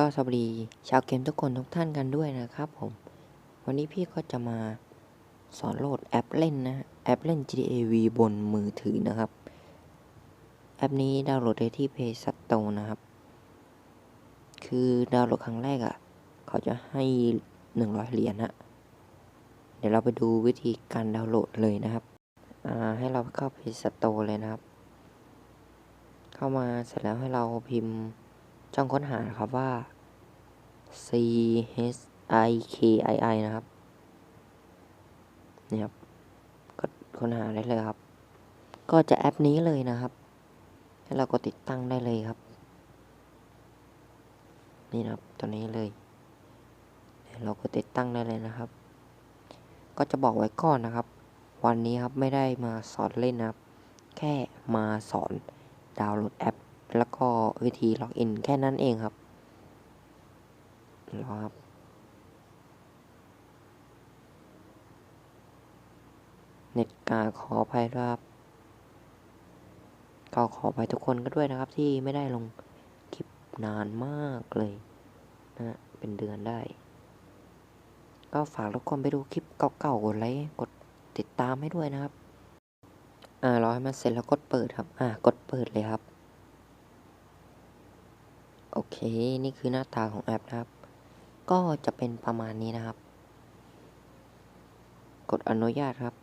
ก็สวัสดีชาวเกมทุกคนทุกท่านกันด้วยนะครับผม วันนี้พี่ก็จะมาสอนโหลดแอปเล่นนะ แอปเล่น GTA V บนมือถือนะครับ แอปนี้ดาวน์โหลดได้ที่ Play Store นะครับ คือดาวน์โหลดครั้งแรกอะ่ะ เขาจะให้ 100 เหรียญนะเดี๋ยวเราไปดูวิธีการดาวน์โหลดเลยนะครับอ่าให้เราเข้า Play Store เลยนะครับ เข้ามาเสร็จแล้วให้เราพิมพ์ ช่องค้นหาครับว่า C H I K I I นะครับ นี่ครับ ก็ค้นหาได้เลยครับ ก็จะแอปนี้เลยนะครับ ให้เราก็ติดตั้งได้เลยครับ นี่นะครับ ตัวนี้เลย เราก็ติดตั้งได้เลยนะครับ ก็จะบอกไว้ก่อนนะครับ วันนี้ครับไม่ได้มาสอนเล่นนะครับ แค่มาสอนดาวน์โหลดแอป แล้วก็วิธีล็อกอินแค่นั้นเองครับรอครับเน็ตกาขออภัยครับก็ขออภัยทุกคนก็ด้วยนะครับที่ไม่ได้ลงคลิปนานมากเลยนะเป็นเดือนได้ ก็ฝากทุกคนไปดูคลิปเก่าๆกดไลค์กดติดตามให้ด้วยนะครับ อ่ารอให้มันเสร็จแล้วกดเปิดครับ อ่ากดเปิดเลยครับ โอเค นี่คือหน้าตาของแอปนะครับ ก็จะเป็นประมาณนี้นะครับ กดอนุญาตครับ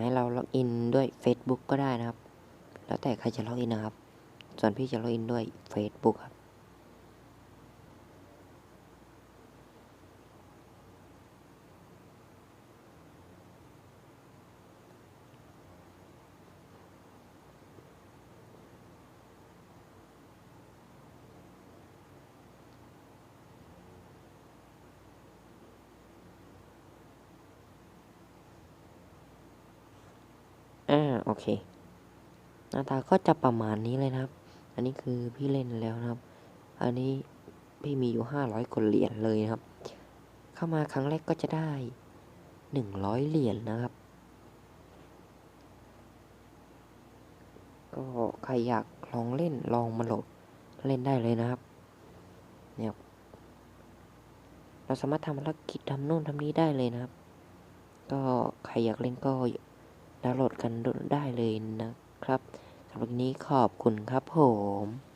ให้เราล็อกอินด้วย Facebook ก็ได้นะครับ แล้วแต่ใครจะล็อกอินนะครับ ส่วนพี่จะล็อกอินด้วย Facebook ครับ อ่าโอ เค หน้าตาก็จะประมาณนี้เลยนะครับ อันนี้คือพี่เล่นแล้วนะครับ อันนี้พี่มีอยู่ห้าร้อยกว่าเหรียญเลยนะครับ เข้ามาครั้งแรกก็จะได้หนึ่งร้อยเหรียญนะครับ ก็ใครอยากลองเล่นลองมาโหลดเล่นได้เลยนะครับ เนี่ยเราสามารถทำภารกิจทำนู่นทำนี้ได้เลยนะครับ ก็ใครอยากเล่นก็ ดาวน์โหลดกันได้เลยนะครับสำหรับนี้ขอบคุณครับผม